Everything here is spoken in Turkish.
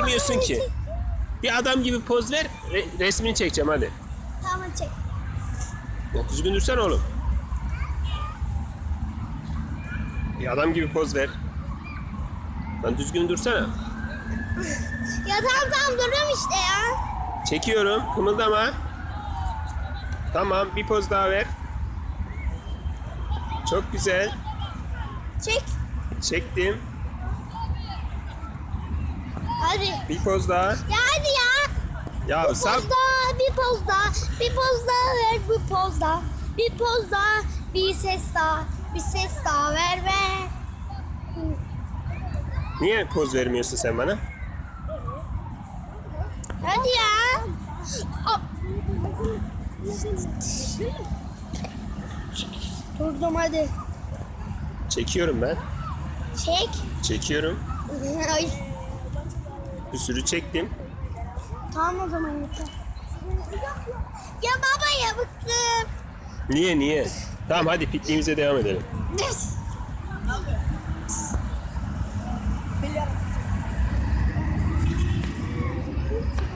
vermiyorsun ki. Bir adam gibi poz ver. re- resmini çekeceğim hadi. Tamam çek. Ya düzgün dursana oğlum. Bir adam gibi poz ver. Lan düzgün dursana. Ya tamam tamam duruyorum işte ya. Çekiyorum. Kımıldama. Tamam. Bir poz daha ver. Çok güzel. Çek. Çektim. Hadi. Bir poz daha. Ya hadi ya. Ya Bir sal. poz daha, bir poz daha, bir poz daha ver, bir poz daha, bir poz daha, bir ses daha, bir ses daha ver ver. Niye poz vermiyorsun sen bana? Hadi ya. Hop. Durdum hadi. Çekiyorum ben. Çek. Çekiyorum. Ay. Bir sürü çektim. Tamam o zaman yeter. Ya baba ya bıktım. Niye niye? Tamam hadi pikniğimize devam edelim.